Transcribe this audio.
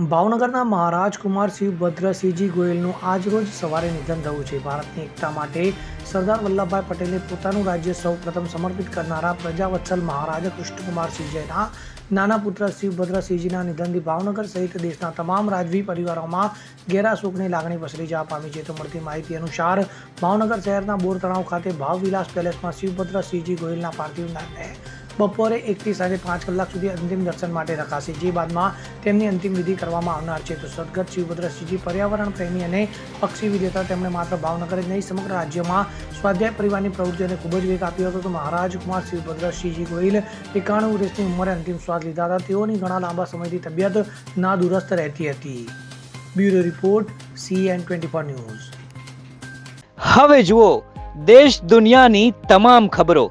ભાવનગરના મહારાજ કુમાર શિવ ભદ્રસિંહજી ગોયલનું આજરોજ સવારે નિધન થયું છે. ભારતની એકતા માટે સરદાર વલ્લભભાઈ પટેલે પોતાનું રાજ્ય સૌ પ્રથમ સમર્પિત કરનારા પ્રજાવત્સલ મહારાજા કૃષ્ણકુમારસિંહજીના નાના પુત્ર શિવભદ્રસિંહજીના નિધનથી ભાવનગર સહિત દેશના તમામ રાજવી પરિવારોમાં ઘેરા શોકની લાગણી પસરી જવા પામી છે. તો મળતી માહિતી અનુસાર ભાવનગર શહેરના બોર તળાવ ખાતે ભાવવિલાસ પેલેસમાં શિવભદ્રસિંહજી ગોયલના પાર્થિવને બપોરે એકથી સાંજે પાંચ કલાક સુધી અંતિમ દર્શન માટે રખાશે. જે બાદમાં તેમની અંતિમ વિધિ કરવામાં આવનાર છે. તો સદગત શિવભદ્રસિંહજી પર્યાવરણ પ્રેમી અને પક્ષી વિજેતા તેમણે માત્ર ભાવનગર જ નહીં, સમગ્ર રાજ્યમાં સ્વાધ્યાય પરિવારની પ્રવૃત્તિઓને ખૂબ જ વેગ આપ્યો હતો. તો મહારાજ કુમાર શિવભદ્રસિંહજી ગોહિલ એકાણું વર્ષની ઉંમરે અંતિમ શ્વાસ લીધા હતા. તેઓની ઘણા લાંબા સમયથી તબિયત નાદુરસ્ત રહેતી હતી. Bureau report CN twenty four news. હવે જુઓ, દેશ દુનિયાની તમામ ખબરો.